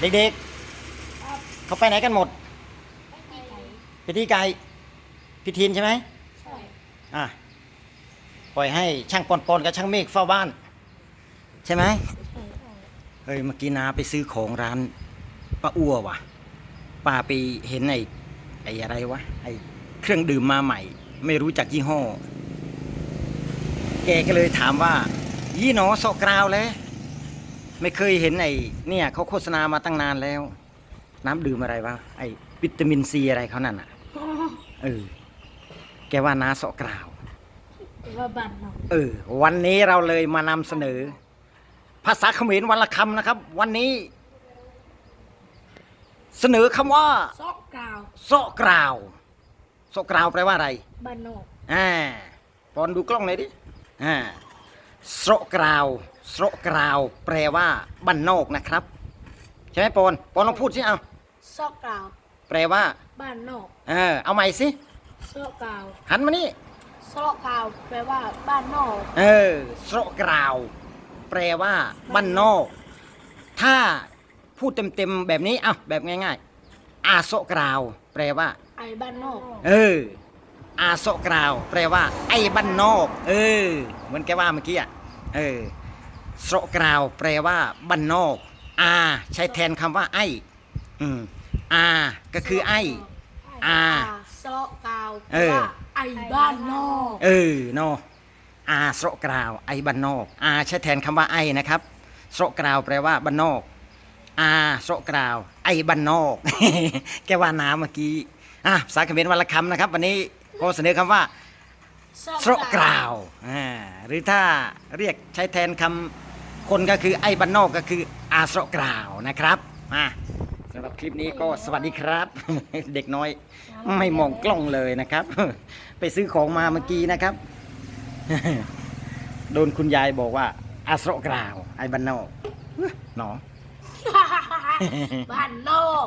เด็กครับๆเขาไปไหนกันหมดไม่ไก่ไปที่ไก่พี่ทีนใช่ไหมใช่อะปล่อยให้ช่างปอนปอนกับช่างเมฆเฝ้าบ้าน ใช่ไหมใช่เฮ้ยเมื่อกี้นาไปซื้อของร้านป้าอ้วว่ะป้าไปเห็นไอ้ไอ้อะไรวะไอ้เครื่องดื่มมาใหม่ ไม่รู้จักยี่ห้อ แกก็เลยถามว่า ยี่หนอโซกราวแล้ว ไม่เคยเห็นไอ้เนี่ยเขาโฆษณามาตั้งนานแล้ว น้ำดื่มอะไรวะไอ้วิตามินซีอะไรเขานั่นอะเออแกว่านาโซกราวว่าบันเนาะเออ วันนี้เราเลยมานำเสนอ ภาษาเขมรวันละคำนะครับ วันนี้ เสนอคำว่าซอกกาวโซะกราวโซะกราวแปลว่าอะไรบันนอกอ่าปอนดูกล้องหน่อยดิอ่าโซะกราว โซะกราว แปลว่าบ้านนอกนะครับ ใช่ไหมปอนปอนลองพูดสิเอาซอกกาว แปลว่า บ้านนอกเออ เอาใหม่สิ ซอกกาวหันมานี่ ซอกกาวแปลว่าบ้านนอก เออโซะกราว แปลว่าบ้านนอก ถ้าพูดเต็มๆแบบนี้เอาแบบง่ายๆ อาโซะกราว แปลว่า ไอ้บ้านนอก เออ อาโซะกราว แปลว่า ไอ้บ้านนอก เออ เหมือนแกว่าเมื่อกี้อะ เออ โซะกราวแปลว่าบ้านนอกอาใช้แทนคำว่า ไอ้อืมอาก็คือไอ้อ่าซอกกาวเออ ว่าไอ้บ้านนอกเออเนาะอาโสะกราวไอ้บ้านนอกอาใช้แทนคำว่าไอ้นะครับโสะกราวแปลว่าบ้านนอกอาโสะกราว ไอ้บ้านนอก แกว่าน้ำเมื่อกี้อะภาษาเขมรวันละคำนะครับ วันนี้ก็เสนอคำว่าโสะกราวอ่าหรือถ้าเรียกใช้แทนคำ คนก็คือไอ้บ้านนอกก็คืออาสะกราวนะครับมาสำหรับคลิปนี้ก็สวัสดีครับ เด็กน้อยไม่มองกล้องเลยนะครับ ไปซื้อของมาเมื่อกี้นะครับ โดนคุณยายบอกว่าอาสระกราว ไอ้บ้านนอกเฮ้ยหนอบ้านนอก